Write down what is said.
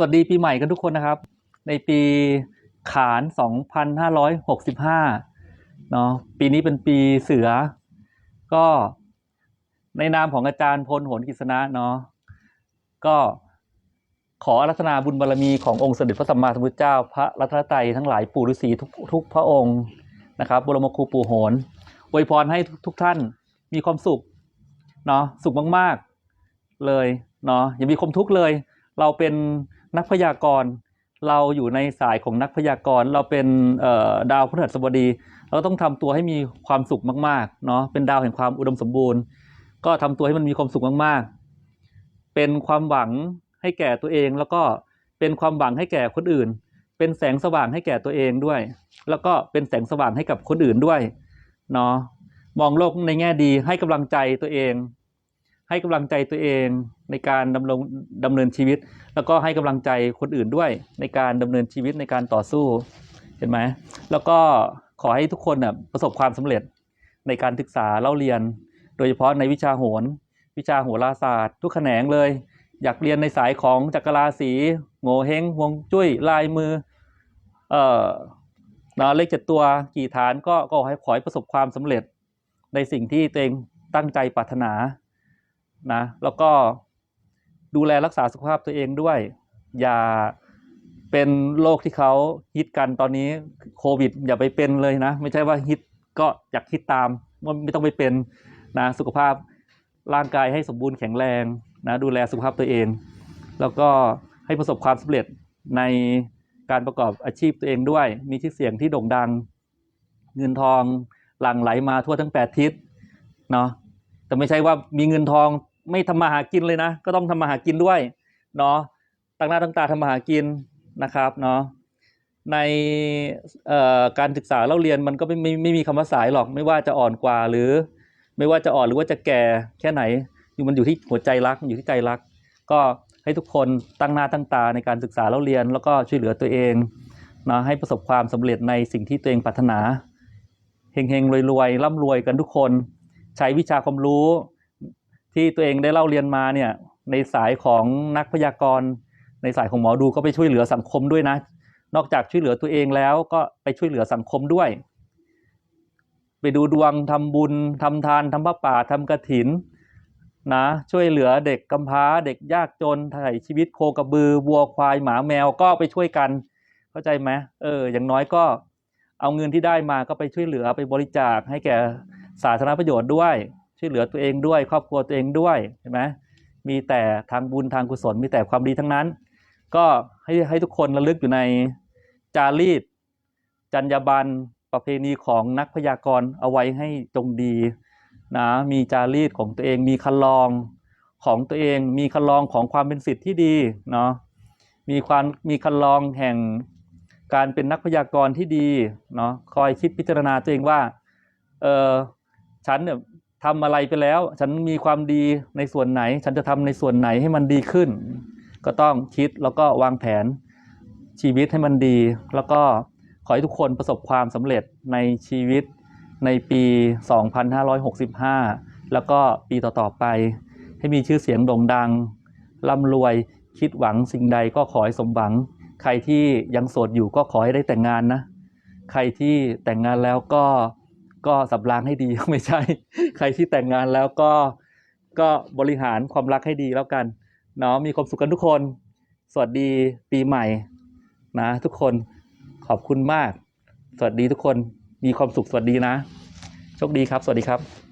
สวัสดีปีใหม่กันทุกคนนะครับ ในปีขาน 2565 เนาะปีนี้เป็นปีเสือ ก็ในนามของอาจารย์พลโหนกิษณะเนาะก็ขออารัตนาบุญบารมีขององค์สมเด็จพระสัมมาสัมพุทธเจ้า พระรัตนตรัยทั้งหลายปู่ฤาษีทุกทุกพระองค์นะครับบรมครูปู่โหนอวยพรให้ทุกทุกท่านมีความสุขเนาะสุขมาก ๆ เลยเนาะอย่ามีความทุกข์เลย เราเป็น นักพยากรณ์เราอยู่ในสายของนักพยากรณ์เราเป็นดาวพฤหัสบดี เราต้องทำตัวให้มีความสุขมากๆเนาะเป็นดาวแห่งความอุดมสมบูรณ์ ก็ทำตัวให้มันมีความสุขมากๆ เป็นความหวังให้แก่ตัวเอง แล้วก็เป็นความหวังให้แก่คนอื่น เป็นแสงสว่างให้แก่ตัวเองด้วย แล้วก็เป็นแสงสว่างให้กับคนอื่นด้วยเนาะมองโลกในแง่ดีให้กำลังใจตัวเอง ให้กำลังใจตัวเองในการดำรงดำเนินชีวิต แล้วก็ให้กำลังใจคนอื่นด้วยในการดำเนินชีวิตในการต่อสู้เห็นไหมแล้วก็ขอให้ทุกคนนะประสบความสำเร็จในการศึกษาเล่าเรียน โดยเฉพาะในวิชาโหรวิชาโหราศาสตร์ ทุกแขนงเลย อยากเรียนในสายของจักรราศีโงเฮงฮวงจุ้ยลายมือ เอ่อนะเลขเจ็ดตัวกี่ฐานก็ก็ให้ขอให้ประสบความสำเร็จในสิ่งที่ตัวเองตั้งใจปรารถนา นะ แล้วก็ดูแลรักษาสุขภาพตัวเองด้วย อย่าเป็นโรคที่เขาฮิตกันตอนนี้โควิด อย่าไปเป็นเลยนะ ไม่ใช่ว่าฮิตก็อยากฮิตตามว่าไม่ต้องไปเป็นนะสุขภาพร่างกายให้สมบูรณ์แข็งแรงนะดูแลสุขภาพตัวเอง แล้วก็ให้ประสบความสำเร็จในการประกอบอาชีพตัวเองด้วย มีชื่อเสียงที่โด่งดัง เงินทองหลั่งไหลมาทั่วทั้งแปดทิศเนาะแต่ไม่ใช่ว่ามีเงินทอง ไม่ทำมาหากินเลยนะ ก็ต้องทำมาหากินด้วยเนาะตั้งหน้าตั้งตาทำมาหากินนะครับเนาะในการศึกษาเล่าเรียนมันก็ไม่ไม่ไม่มีคำว่าสายหรอก ไม่ว่าจะอ่อนกว่าหรือ ไม่ว่าจะอ่อนหรือว่าจะแก่แค่ไหนอยู่มันอยู่ที่หัวใจรักอยู่ที่ใจรัก ก็ให้ทุกคนตั้งหน้าตั้งตาในการศึกษาเล่าเรียน แล้วก็ช่วยเหลือตัวเองนะให้ประสบความสำเร็จในสิ่งที่ตัวเองปรารถนาเฮงๆรวยๆร่ำรวยกันทุกคน ใช้วิชาความรู้ ที่ตัวเองได้เล่าเรียนมาเนี่ยในสายของนักพยากรณ์ในสายของหมอดูก็ไปช่วยเหลือสังคมด้วยนะ นอกจากช่วยเหลือตัวเองแล้วก็ไปช่วยเหลือสังคมด้วย ไปดูดวงทำบุญทำทานทำพระป่าทำกระถินนะช่วยเหลือเด็กกำพร้าเด็กยากจนถ่ายชีวิตโคกระบือวัวควายหมาแมวก็ไปช่วยกัน เข้าใจไหมเออ อย่างน้อยก็เอาเงินที่ได้มาก็ไปช่วยเหลือไปบริจาคให้แก่สาธารณประโยชน์ด้วย ช่วยเหลือตัวเองด้วย ครอบครัวตัวเองด้วยเห็นไหมมีแต่ทางบุญทางกุศลมีแต่ความดีทั้งนั้น ก็ให้ให้ทุกคนระลึกอยู่ในจารีต จรรยาบรรณประเพณีของนักพยากรณ์เอาไว้ให้จงดีนะมีจารีตของตัวเองมีคันลองของตัวเองมีคันลองของความเป็นสิทธิ์ที่ดีเนาะมีความมีคันลองแห่งการเป็นนักพยากรณ์ที่ดีเนาะคอยคิดพิจารณาตัวเองว่าเออฉันเนี่ย ทำอะไรไปแล้ว ฉันมีความดีในส่วนไหน ฉันจะทำในส่วนไหนให้มันดีขึ้น ก็ต้องคิดแล้วก็วางแผนชีวิตให้มันดี แล้วก็ขอให้ทุกคนประสบความสำเร็จในชีวิตในปี 2565 แล้วก็ปีต่อๆไป ให้มีชื่อเสียงโด่งดังร่ำรวยคิดหวังสิ่งใดก็ขอให้สมหวัง ใครที่ยังโสดอยู่ก็ขอให้ได้แต่งงานนะ ใครที่แต่งงานแล้วก็ ก็สับรางให้ดีไม่ใช่ ใครที่แต่งงานแล้วก็ก็บริหารความรักให้ดีแล้วกันเนาะมีความสุขกันทุกคน สวัสดีปีใหม่นะทุกคนขอบคุณมาก สวัสดีทุกคนมีความสุขสวัสดีนะโชคดีครับ สวัสดีครับ